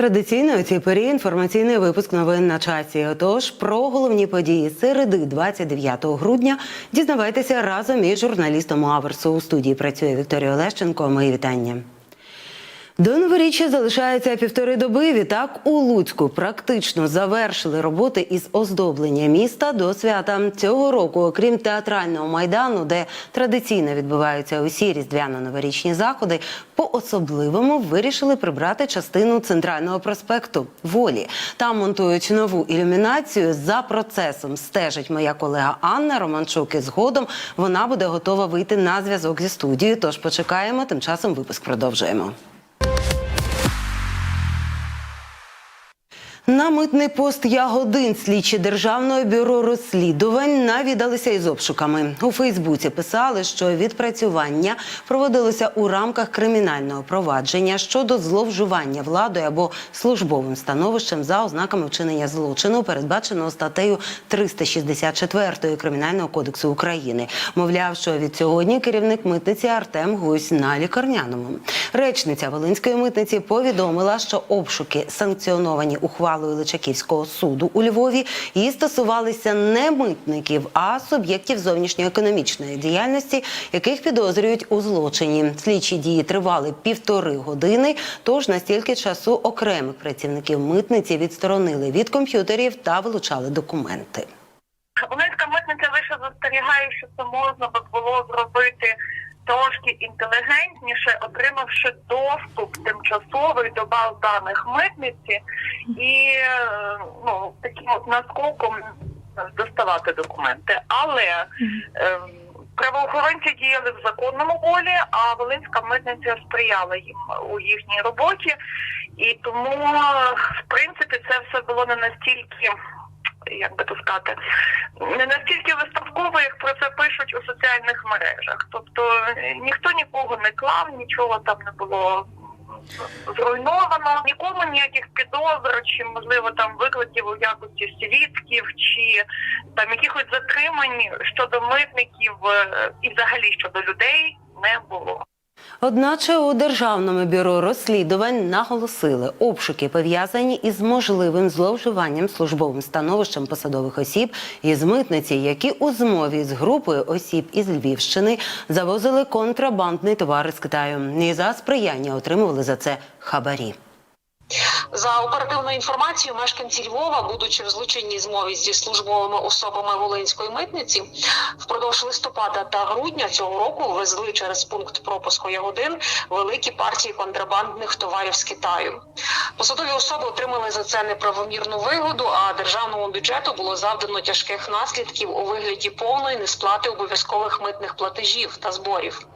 Традиційно у цій порі інформаційний випуск новин на часі. Отож, про головні події середи 29 грудня дізнавайтеся разом із журналістом Аверсу. У студії працює Вікторія Олещенко. Мої вітання. До новоріччя залишається півтори доби. Відтак у Луцьку практично завершили роботи із оздоблення міста до свята цього року. Окрім театрального майдану, де традиційно відбуваються усі різдвяно-новорічні заходи, по особливому вирішили прибрати частину центрального проспекту Волі. Там монтують нову ілюмінацію. За процесом стежить моя колега Анна Романчук. І згодом вона буде готова вийти на зв'язок зі студією. Тож почекаємо. Тим часом випуск продовжуємо. На митний пост Ягодин слідчі державного бюро розслідувань навідалися із обшуками. У Фейсбуці писали, що відпрацювання проводилося у рамках кримінального провадження щодо зловживання владою або службовим становищем за ознаками вчинення злочину, передбаченого статтею 364 Кримінального кодексу України. Мовляв, що від сьогодні керівник митниці Артем Гусь на лікарняному. Речниця Волинської митниці повідомила, що обшуки санкціоновані ухвалою Личаківського суду у Львові і стосувалися не митників, а суб'єктів зовнішньоекономічної діяльності, яких підозрюють у злочині. Слідчі дії тривали півтори години. Тож настільки часу окремих працівників митниці відсторонили від комп'ютерів та вилучали документи. Волинська митниця лише застерігає, що це можна було зробити трошки інтелігентніше, отримавши доступ тимчасовий до баз даних митниці і е, ну таким от наскоком доставати документи. Але е, правоохоронці діяли в законному волі, а Волинська митниця сприяла їм у їхній роботі, і тому в принципі це все було не настільки як би то сказати, не настільки виставково, як про це пишуть у соціальних мережах. Тобто е, ніхто нікого не клав, нічого там не було зруйновано, нікому ніяких підозр, чи можливо там викликів у якості свідків, чи там якихось затримань щодо митників е, і взагалі щодо людей не було. Одначе у державному бюро розслідувань наголосили, обшуки пов'язані із можливим зловживанням службовим становищем посадових осіб із митниці, які у змові з групою осіб із Львівщини завозили контрабандний товар із Китаю і за сприяння отримували за це хабарі. За оперативною інформацією, мешканці Львова, будучи в злочинній змові зі службовими особами Волинської митниці, впродовж листопада та грудня цього року везли через пункт пропуску Ягодин великі партії контрабандних товарів з Китаю. Посадові особи отримали за це неправомірну вигоду, а державному бюджету було завдано тяжких наслідків у вигляді повної несплати обов'язкових митних платежів та зборів.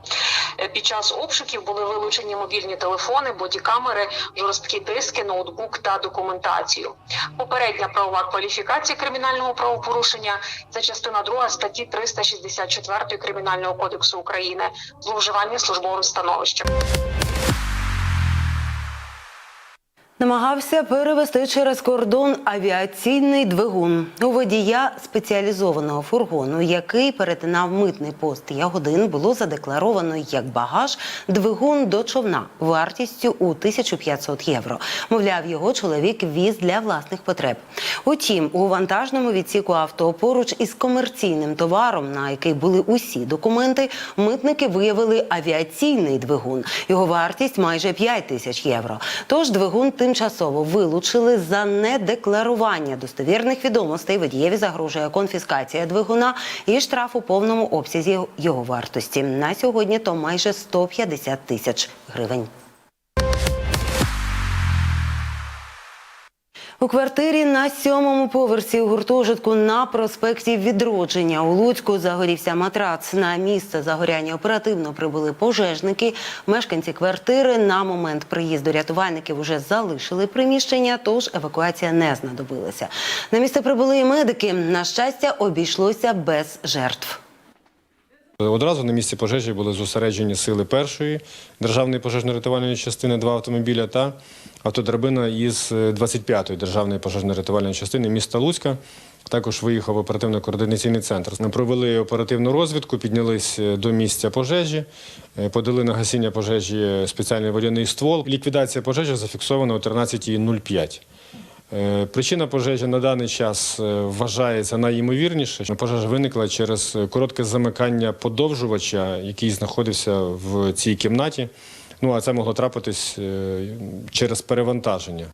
Під час обшуків були вилучені мобільні телефони, бодікамери, жорсткі диски, ноутбук та документацію. Попередня правова кваліфікація кримінального правопорушення це частина 2 статті 364 Кримінального кодексу України зловживання службовим становищем. Намагався перевести через кордон авіаційний двигун у водія спеціалізованого фургону, який перетинав митний пост Ягодин, було задекларовано як багаж двигун до човна вартістю у 1500 євро. Мовляв, його чоловік віз для власних потреб. Утім, у вантажному відсіку авто поруч із комерційним товаром, на який були усі документи, митники виявили авіаційний двигун. Його вартість майже 5 тисяч євро. Тож двигун тимчасово вилучили за недекларування достовірних відомостей. Водієві загрожує конфіскація двигуна і штраф у повному обсязі його вартості. На сьогодні то майже 150 тисяч гривень. У квартирі на сьомому поверсі у гуртожитку на проспекті Відродження у Луцьку загорівся матрац. На місце загоряння оперативно прибули пожежники. Мешканці квартири на момент приїзду рятувальників уже залишили приміщення, тож евакуація не знадобилася. На місце прибули і медики. На щастя, обійшлося без жертв. Одразу на місці пожежі були зосереджені сили першої державної пожежно-рятувальної частини, два автомобіля та автодрабина із 25-ї державної пожежно-рятувальної частини міста Луцька. Також виїхав оперативно-координаційний центр. Ми провели оперативну розвідку, піднялись е, до місця пожежі, е, подали на гасіння пожежі спеціальний водяний ствол. Ліквідація пожежі зафіксована о 13.05. Е, Причина пожежі на даний час е, вважається найімовірніше. Пожежа виникла через е, коротке замикання подовжувача, який знаходився в цій кімнаті. Ну а це могло трапитись через перевантаження.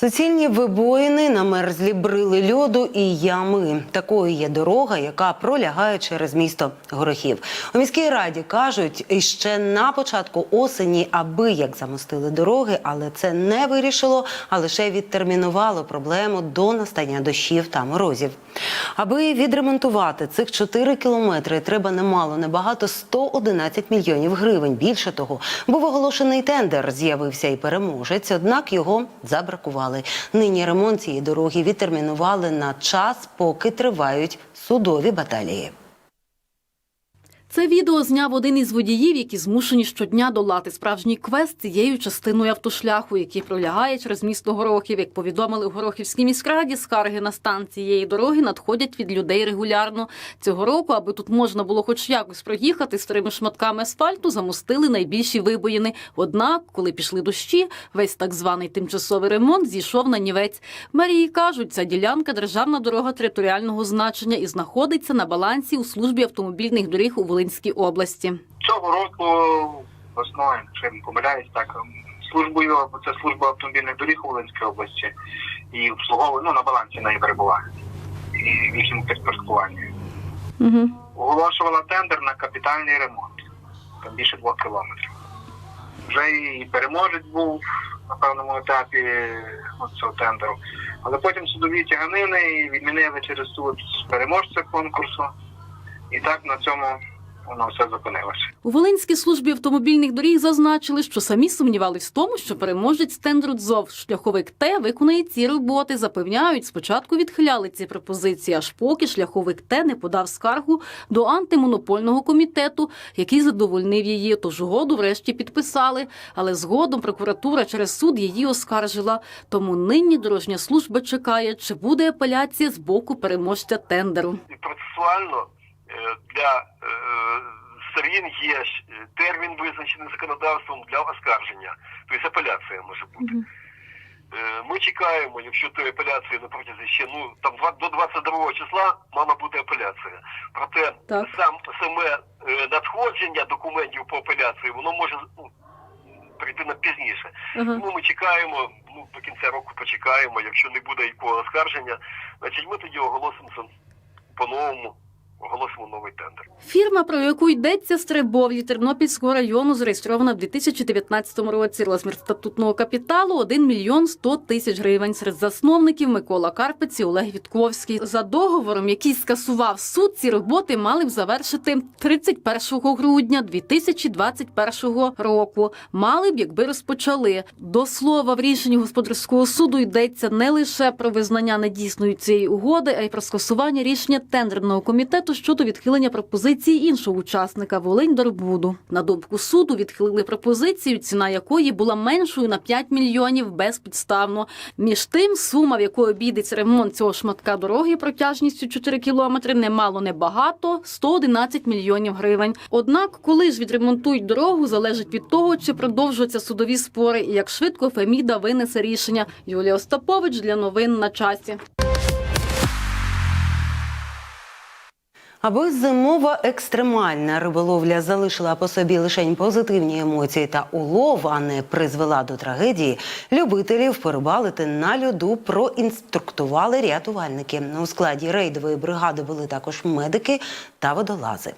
Суцільні вибоїни, намерзлі брили льоду і ями. Такою є дорога, яка пролягає через місто Горохів. У міській раді кажуть, ще на початку осені аби як замостили дороги, але це не вирішило, а лише відтермінувало проблему до настання дощів та морозів. Аби відремонтувати цих 4 кілометри, треба немало, небагато 111 мільйонів гривень. Більше того, був оголошений тендер. З'явився і переможець, однак його забракували. Нині ремонт цієї дороги відтермінували на час, поки тривають судові баталії. Це відео зняв один із водіїв, які змушені щодня долати справжній квест цією частиною автошляху, який пролягає через місто Горохів. Як повідомили у Горохівській міськраді, скарги на стан цієї дороги надходять від людей регулярно. Цього року, аби тут можна було хоч якось проїхати старими шматками асфальту, замостили найбільші вибоїни. Однак, коли пішли дощі, весь так званий тимчасовий ремонт зійшов на нівець. Мерії кажуть, ця ділянка державна дорога територіального значення і знаходиться на балансі у службі автомобільних доріг у Волинській області. Цього року основною, якщо не помиляюсь, так службою це служба автомобільних доріг у Волинській області і обслуговує ну на балансі неї перебуває і в їхньому підпорядкуванні. Угу. Оголошувала тендер на капітальний ремонт, там більше двох кілометрів. Вже і переможець був на певному етапі ну, цього тендеру. Але потім судові тяганини і відмінили через суд переможця конкурсу. І так на цьому воно все зупинилося. У Волинській службі автомобільних доріг зазначили, що самі сумнівались в тому, що переможець тендру ДЗОВ шляховик Т виконає ці роботи. Запевняють, спочатку відхиляли ці пропозиції, аж поки шляховик Т не подав скаргу до антимонопольного комітету, який задовольнив її. Тож угоду врешті підписали. Але згодом прокуратура через суд її оскаржила. Тому нині дорожня служба чекає, чи буде апеляція з боку переможця тендеру. і процесуально для е, сторін є е, термін визначений законодавством для оскарження, тобто апеляція може бути. Е, Ми чекаємо, якщо тої апеляції на протязі ще ну там до 22 числа мала бути апеляція. Проте Так. сам саме е, надходження документів по апеляції воно може ну, прийти на пізніше. Ага. Тому ми чекаємо, ну до кінця року почекаємо. Якщо не буде якого оскарження, значить ми тоді оголосимо по-новому, оголосимо новий тендер. Фірма, про яку йдеться Стрибов'ї Тернопільського району, зареєстрована в 2019 році. Розмір статутного капіталу 1 мільйон 100 тисяч гривень. Серед засновників Микола Карпець і Олег Вітковський. За договором, який скасував суд, ці роботи мали б завершити 31 грудня 2021 року. Мали б, якби розпочали. До слова, в рішенні господарського суду йдеться не лише про визнання недійсною цієї угоди, а й про скасування рішення тендерного комітету щодо відхилення пропозиції іншого учасника Волинь Дорбуду. На думку суду відхилили пропозицію, ціна якої була меншою на 5 мільйонів безпідставно. Між тим, сума, в якої обійдеться ремонт цього шматка дороги протяжністю 4 кілометри, немало небагато 111 мільйонів гривень. Однак, коли ж відремонтують дорогу, залежить від того, чи продовжуються судові спори і як швидко Феміда винесе рішення. Юлія Остапович для новин на часі. Аби зимова екстремальна риболовля залишила по собі лише позитивні емоції та улов, а не призвела до трагедії, любителів порибалити на льоду проінструктували рятувальники. У складі рейдової бригади були також медики та водолази.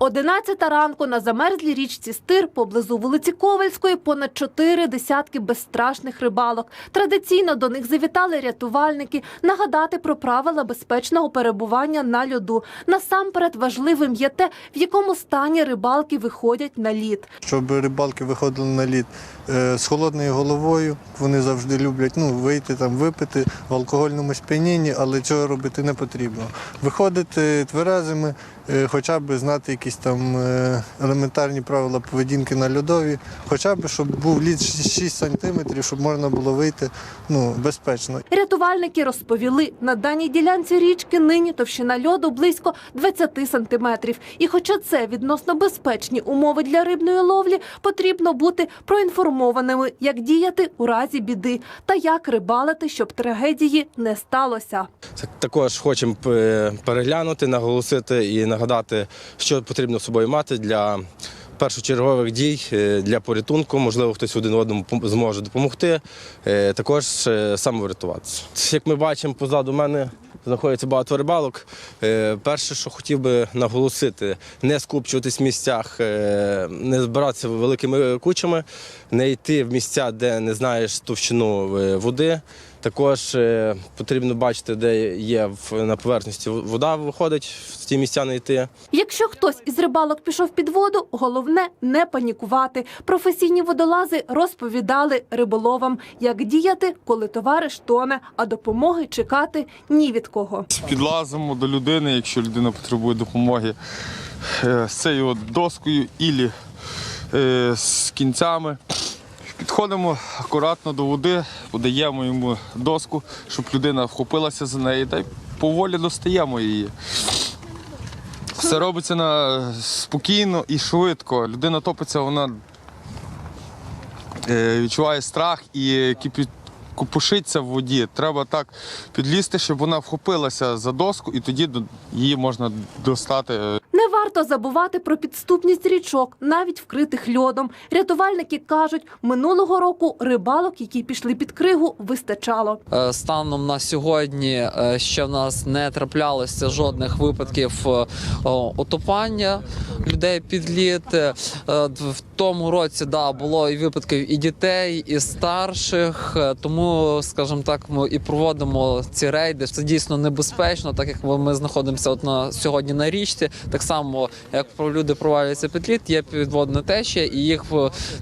Одинадцята ранку на замерзлій річці Стир поблизу вулиці Ковальської понад чотири десятки безстрашних рибалок. Традиційно до них завітали рятувальники нагадати про правила безпечного перебування на льоду. Насамперед важливим є те, в якому стані рибалки виходять на лід. щоб рибалки виходили на лід е, з холодною головою. Вони завжди люблять ну, вийти там, випити в алкогольному сп'янінні, але цього робити не потрібно. Виходити тверезими, хоча б знати якісь там е, елементарні правила поведінки на льодові, хоча б щоб був лід 6 сантиметрів, щоб можна було вийти ну, безпечно. Рятувальники розповіли, на даній ділянці річки нині товщина льоду близько 20 сантиметрів. І хоча це відносно безпечні умови для рибної ловлі, потрібно бути проінформованими, як діяти у разі біди та як рибалити, щоб трагедії не сталося. Також хочемо е, переглянути, наголосити і нагадати, що потрібно з собою мати для першочергових дій е, для порятунку. Можливо, хтось один одному зможе допомогти. е, Також е, самоврятуватися. Як ми бачимо, позаду мене знаходиться багато рибалок. Перше, що хотів би наголосити, не скупчуватись в місцях, не збиратися великими кучами, не йти в місця, де не знаєш товщину води. Також е, потрібно бачити, де є в- на поверхності вода виходить, в ті місця не йти. Якщо хтось із рибалок пішов під воду, головне не панікувати. Професійні водолази розповідали риболовам, як діяти, коли товариш тоне, а допомоги чекати ні від кого. Підлазимо до людини, якщо людина потребує допомоги е, з цією доскою ілі е, з кінцями. Підходимо акуратно до води, подаємо йому доску, щоб людина вхопилася за неї та й поволі достаємо її. Все робиться на, спокійно і швидко. Людина топиться, вона е, відчуває страх і. Купушиться в воді. Треба так підлізти, щоб вона вхопилася за доску, і тоді її можна достати. Варто забувати про підступність річок, навіть вкритих льодом. Рятувальники кажуть, минулого року рибалок, які пішли під кригу, вистачало. Е, Станом на сьогодні е, ще в нас не траплялося жодних випадків отопання. утопання людей під лід. Е, В тому році да, було і випадків і дітей, і старших. Е, Тому, скажімо так, ми і проводимо ці рейди. Це дійсно небезпечно, так як ми знаходимося от на сьогодні на річці. Так само, як люди провалюються під лід, є підводна течія, і їх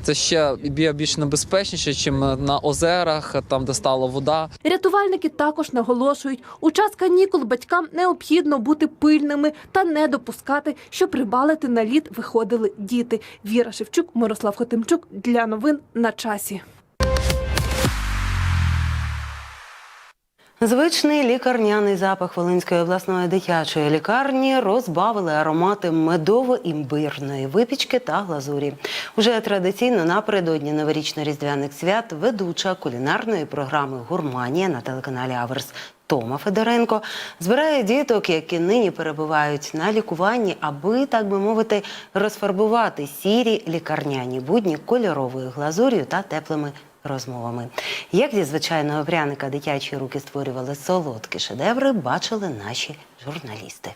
це ще більш небезпечніше, чим на озерах, там де стала вода. Рятувальники також наголошують, у час канікул батькам необхідно бути пильними та не допускати, щоб рибалити на лід виходили діти. Віра Шевчук, Мирослав Хотимчук для новин на часі. Звичний лікарняний запах Волинської обласної дитячої лікарні розбавили аромати медово-імбирної випічки та глазурі. Уже традиційно напередодні новорічно-різдвяних свят ведуча кулінарної програми Гурманія на телеканалі Аверс Тома Федоренко збирає діток, які нині перебувають на лікуванні, аби, так би мовити, розфарбувати сірі лікарняні будні кольоровою глазур'ю та теплими розмовами. Як зі звичайного пряника дитячі руки створювали солодкі шедеври, бачили наші журналісти.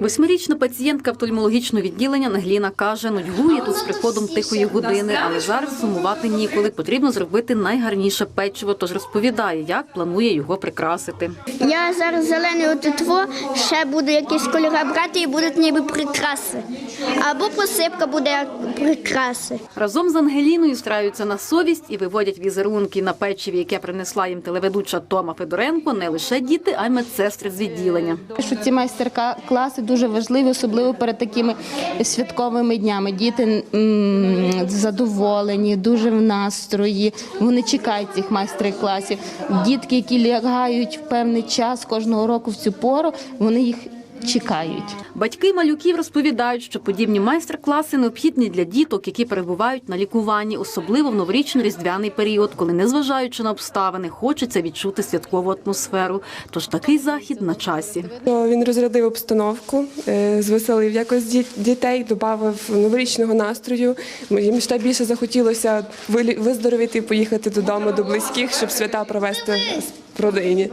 Восьмирічна пацієнтка офтальмологічного відділення Нагліна каже, нудьгує тут з приходом тихої години, але зараз сумувати ніколи. Потрібно зробити найгарніше печиво, тож розповідає, як планує його прикрасити. Я зараз зелений отитво, ще буду якісь кольори брати і будуть ніби прикраси. Або посипка буде як прикраси. Разом з Ангеліною страються на совість і виводять візерунки на печиві, яке принесла їм телеведуча Тома Федоренко, не лише діти, а й медсестри з відділення. Що ці майстер-класи дуже важливі, особливо перед такими святковими днями. Діти задоволені, дуже в настрої. Вони чекають цих майстер-класів. Дітки, які лягають в певний час кожного року в цю пору, вони їх чекають. Батьки малюків розповідають, що подібні майстер-класи необхідні для діток, які перебувають на лікуванні, особливо в новорічно-різдвяний період, коли, незважаючи на обставини, хочеться відчути святкову атмосферу. Тож такий захід на часі. Він розрядив обстановку, е, звеселив якось діт- дітей, додав новорічного настрою. Їм ще більше захотілося виздоровіти і поїхати додому до близьких, щоб свята провести в родині.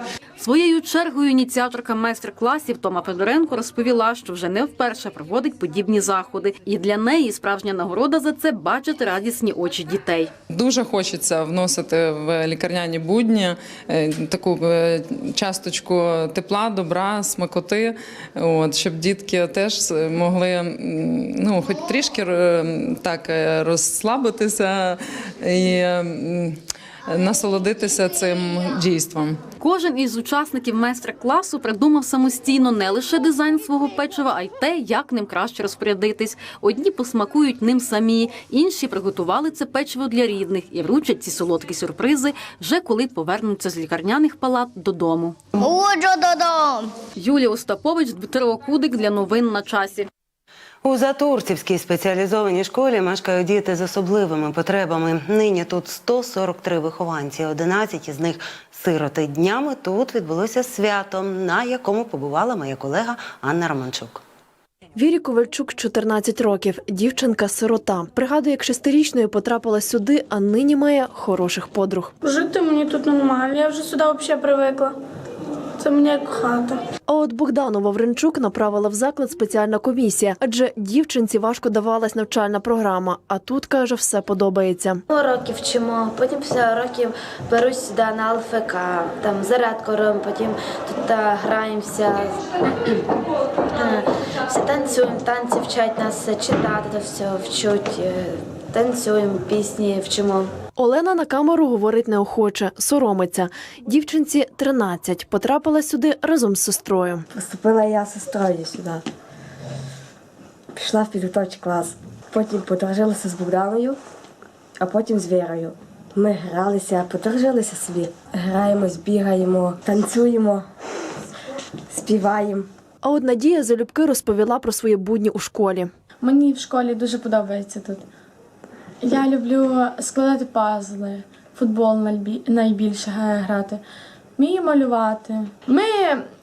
Своєю чергою ініціаторка майстер-класів Тома Федоренко розповіла, що вже не вперше проводить подібні заходи, і для неї справжня нагорода за це бачити радісні очі дітей. Дуже хочеться вносити в лікарняні будні е, таку е, часточку тепла, добра, смакоти, от, щоб дітки теж могли ну, хоч трішки так е, розслабитися і насолодитися цим дійством. Кожен із учасників майстер-класу придумав самостійно не лише дизайн свого печива, а й те, як ним краще розпорядитись. Одні посмакують ним самі, інші приготували це печиво для рідних і вручать ці солодкі сюрпризи вже коли повернуться з лікарняних палат додому. Уджо додому. Юлія Остапович, Дмитро Кудик для новин на часі. У Затурцівській спеціалізованій школі мешкають діти з особливими потребами. Нині тут 143 вихованці, 11 із них сироти. Днями тут відбулося свято, на якому побувала моя колега Анна Романчук. Вірі Ковальчук 14 років, дівчинка-сирота. Пригадує, як шестирічною потрапила сюди, а нині має хороших подруг. Жити мені тут нормально, я вже сюди взагалі привикла. Це мені як хата. А от Богдану Вавренчук направила в заклад спеціальна комісія, адже дівчинці важко давалась навчальна програма. А тут каже, все подобається. Уроки вчимо, потім після уроків беруть сюди на ЛФК, там зарядку робимо, потім тут граємося, е, все танцюємо, танці вчать нас е, читати, то все вчуть, е, танцюємо, пісні вчимо. Олена на камеру говорить неохоче, соромиться. Дівчинці 13, потрапила сюди разом з сестрою. Поступила я з сестрою сюди. Пішла в підготовчий клас. Потім подружилася з Богданою, а потім з Вірою. Ми гралися, подружилися собі. Граємось, бігаємо, танцюємо, співаємо. А от Надія залюбки розповіла про свої будні у школі. Мені в школі дуже подобається тут. Я люблю складати пазли, футбол найбільше грати. Вмію малювати. Ми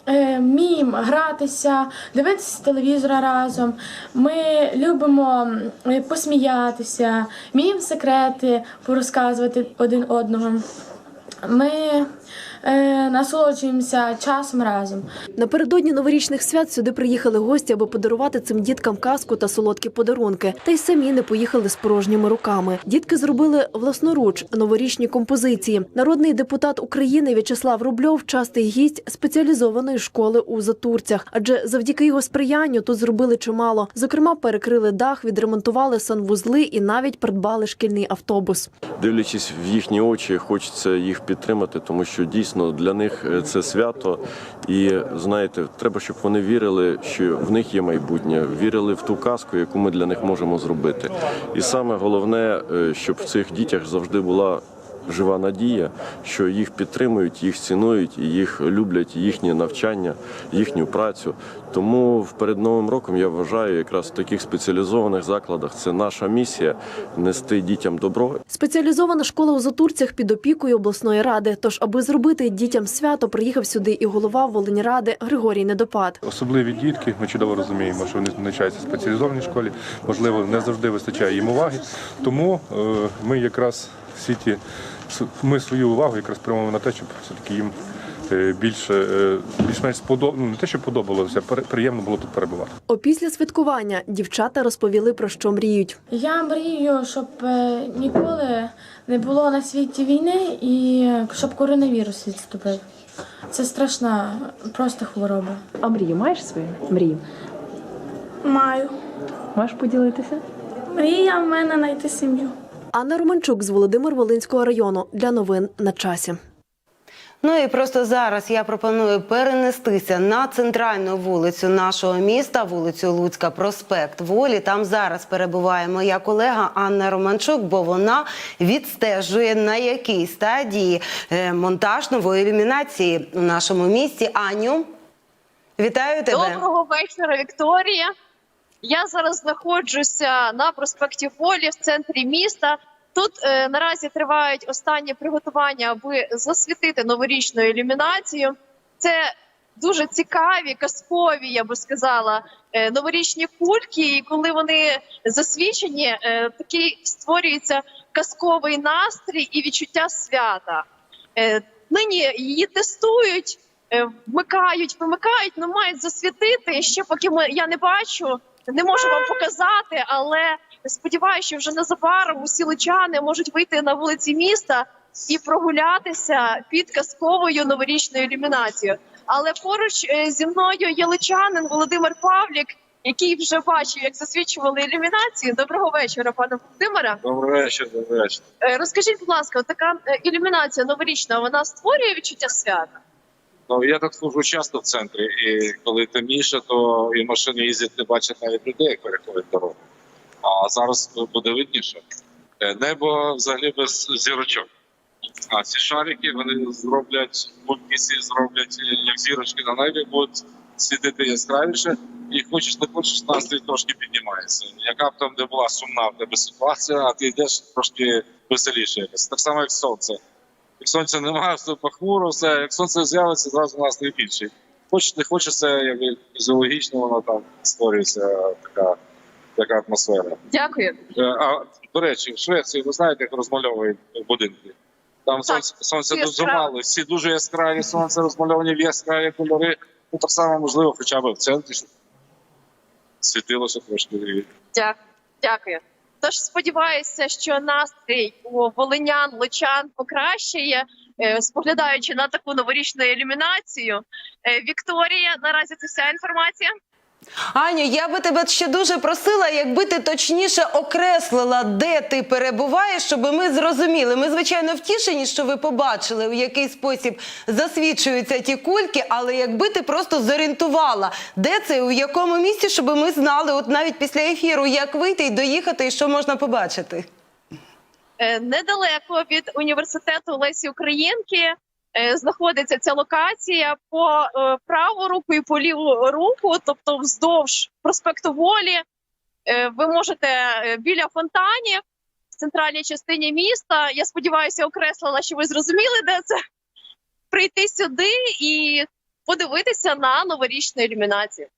е, вміємо гратися, дивитися телевізора разом. Ми любимо е, посміятися, вміємо секрети порозказувати один одного. Ми насолоджуємося часом разом. Напередодні новорічних свят сюди приїхали гості, аби подарувати цим діткам казку та солодкі подарунки. Та й самі не поїхали з порожніми руками. Дітки зробили власноруч новорічні композиції. Народний депутат України В'ячеслав Рубльов частий гість спеціалізованої школи у Затурцях, адже завдяки його сприянню тут зробили чимало. Зокрема, перекрили дах, відремонтували санвузли і навіть придбали шкільний автобус. Дивлячись в їхні очі, хочеться їх підтримати, тому що дійсно для них е, це свято. І знаєте, треба, щоб вони вірили, що в них є майбутнє, вірили в ту казку, яку ми для них можемо зробити. І саме головне, е, щоб в цих дітях завжди була. Жива надія, що їх підтримують, їх цінують, і їх люблять їхнє навчання, їхню працю. Тому в перед новим роком я вважаю, якраз в таких спеціалізованих закладах це наша місія нести дітям добро Спеціалізована школа у Затурцях під опікою обласної ради. Тож, аби зробити дітям свято, приїхав сюди і голова Волиньради Григорій Недопад. Особливі дітки, ми чудово розуміємо, що вони навчаються в спеціалізованій школі, можливо, не завжди вистачає їм уваги. Тому е, ми якраз всі ті ми свою увагу якраз прямуємо на те, щоб все-таки їм е, більше е, більш-менш сподоб... ну, не те, що подобалося, приємно було тут перебувати. Опісля святкування дівчата розповіли про що мріють. Я мрію, щоб е, ніколи не було на світі війни і щоб коронавірус відступив. Це страшна просто хвороба. А мрію маєш свою мрію? Маю. Можеш поділитися? Мрія в мене знайти сім'ю. Анна Романчук з Володимир Волинського району для новин на часі. Ну і просто зараз я пропоную перенестися на центральну вулицю нашого міста, вулицю Луцька, проспект Волі. Там зараз перебуває моя колега Анна Романчук, бо вона відстежує на якій стадії е, монтаж нової ілюмінації у нашому місті. Аню, вітаю тебе. Доброго вечора, Вікторія. Я зараз знаходжуся на проспекті Волі в центрі міста. Тут е, наразі тривають останні приготування, аби засвітити новорічну ілюмінацію. Це дуже цікаві, казкові, я би сказала, е, новорічні кульки. І коли вони засвічені, е, такий створюється казковий настрій і відчуття свята. Е, нині її тестують. е, вмикають, вимикають, ну мають засвітити. Ще поки ми я не бачу, не можу вам показати, але сподіваюся, що вже незабаром усі лучани можуть вийти на вулиці міста і прогулятися під казковою новорічною ілюмінацією. Але поруч е, зі мною є лучанин Володимир Павлік, який вже бачив, як засвічували ілюмінацію. Доброго вечора, пане Володимире. Добрий вечір, добрий вечір. Е, Розкажіть, будь ласка, така е, ілюмінація новорічна, вона створює відчуття свята? Ну я так служу часто в центрі, і коли темніше, то і машини їздять, не бачать навіть людей, як переходять дорогу. А зараз буде видніше. Е, Небо взагалі без зірочок. А ці шарики вони зроблять, будь-які зроблять е, як зірочки на небі, будуть світити яскравіше, і хочеш не хочеш, настрій трошки піднімається. Яка б там де була сумна в тебе ситуація, а ти йдеш трошки веселіше. Так само, як сонце. Як сонця немає, все похмуро, все. Як сонце з'явиться, зразу настрій більший. Хочеш, не хочеш, це якби фізіологічно воно там створюється така, така атмосфера. Дякую. Е, А до речі, в Швеції ви знаєте, як розмальовують будинки. Там сонце, сонце дуже мало, всі дуже яскраві, сонце розмальовані в яскраві кольори. Ну так само можливо, хоча б в центрі, щоб світилося трошки. Дякую. Дякую. Тож сподіваюся, що настрій у волинян, лучан покращає, е, споглядаючи на таку новорічну ілюмінацію. Е, Вікторія, наразі це вся інформація. Аню, я би тебе ще дуже просила, якби ти точніше окреслила, де ти перебуваєш, щоб ми зрозуміли. Ми, звичайно, втішені, що ви побачили, у який спосіб засвічуються ті кульки, але якби ти просто зорієнтувала, де це, у якому місці, щоб ми знали, от навіть після ефіру, як вийти і доїхати, і що можна побачити. Е, Недалеко від університету Лесі Українки знаходиться ця локація по е, праву руку і по ліву руку, тобто вздовж проспекту Волі. Е, Ви можете е, біля фонтанів в центральній частині міста. Я сподіваюся, окреслила, що ви зрозуміли, де це прийти сюди і подивитися на новорічну ілюмінацію.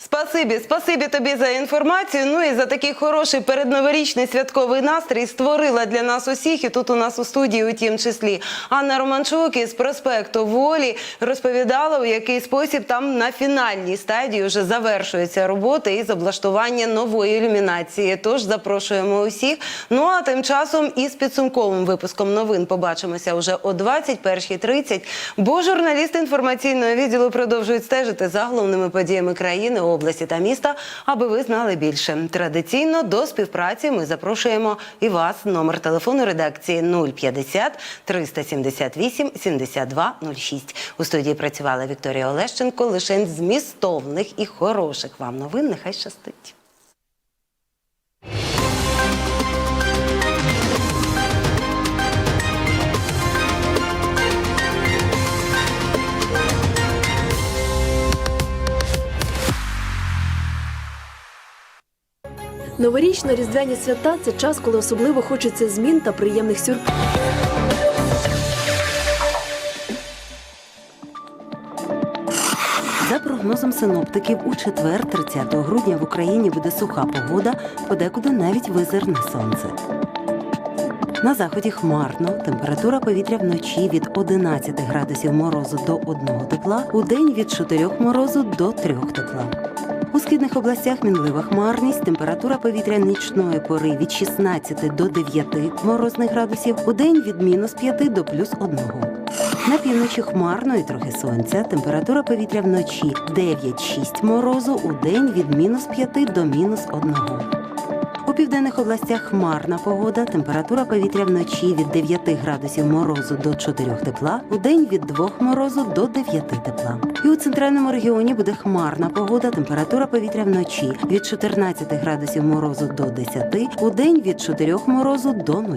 Спасибі, спасибі тобі за інформацію. Ну і за такий хороший передноворічний святковий настрій створила для нас усіх. І тут у нас у студії, у тім числі, Анна Романчук із проспекту Волі розповідала, у який спосіб там на фінальній стадії вже завершується робота із облаштування нової ілюмінації. Тож запрошуємо усіх. Ну а тим часом із підсумковим випуском новин побачимося вже о 21.30, бо журналісти інформаційного відділу продовжують стежити за головними подіями країни, області та міста, аби ви знали більше. Традиційно до співпраці ми запрошуємо і вас. Номер телефону редакції 050 378 72 06. У студії працювала Вікторія Олещенко. Лишень змістовних і хороших вам новин. Нехай щастить. Новорічно різдвяні свята це час, коли особливо хочеться змін та приємних сюрпризів. За прогнозом синоптиків, у четвер, 30 грудня, в Україні буде суха погода, подекуди навіть визирне сонце. На заході хмарно, температура повітря вночі від 11 градусів морозу до 1 тепла, у день від 4 морозу до 3 тепла. У східних областях мінлива хмарність, температура повітря нічної пори від 16 до 9 морозних градусів, у день від мінус 5 до плюс 1. На півночі хмарно і трохи сонця, температура повітря вночі 9-6 морозу, у день від мінус 5 до мінус 1. Південних областях хмарна погода, температура повітря вночі від 9 градусів морозу до 4 тепла, у день від 2 морозу до 9 тепла. І у центральному регіоні буде хмарна погода, температура повітря вночі від 14 градусів морозу до 10, у день від 4 морозу до 0.